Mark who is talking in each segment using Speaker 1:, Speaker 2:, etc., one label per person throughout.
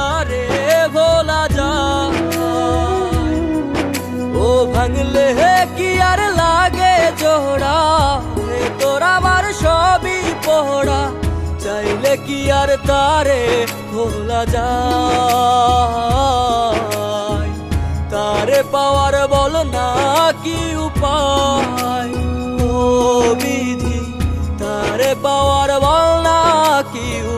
Speaker 1: আর তারে ভোলা যায় ও ভাঙলে কি আর লাগে জোড়া ভেতর আমার সবই পোড়া চাইলে কি আর তারে ভোলা যায় তারে পাওয়ার বল না কি উপায় ও বিধি তারে পাওয়ার বল না কি উপায়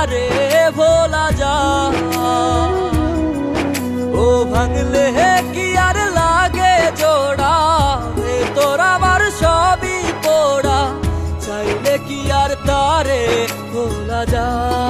Speaker 1: তারে ভোলা যা। ও ভাঙলে কি আর লাগে জোড়া? রে তোর আমার সবই পোড়া। চাইলে কি আর তারে ভোলা যায়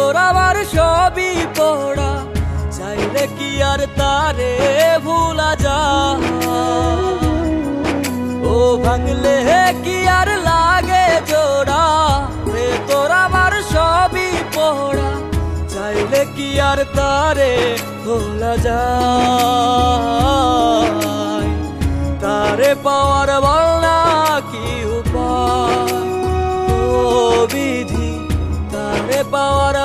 Speaker 1: কি আর তারে ভুলা যা ও ভাঙলে কি আর লাগে জোড়া? হে তোর আমার সবই পোড়া। চাইলে কি আর তারে ভোলা যায়? তারে পাওয়ার বলনা কি উপায়? ও বিধি, তারে পাওয়ার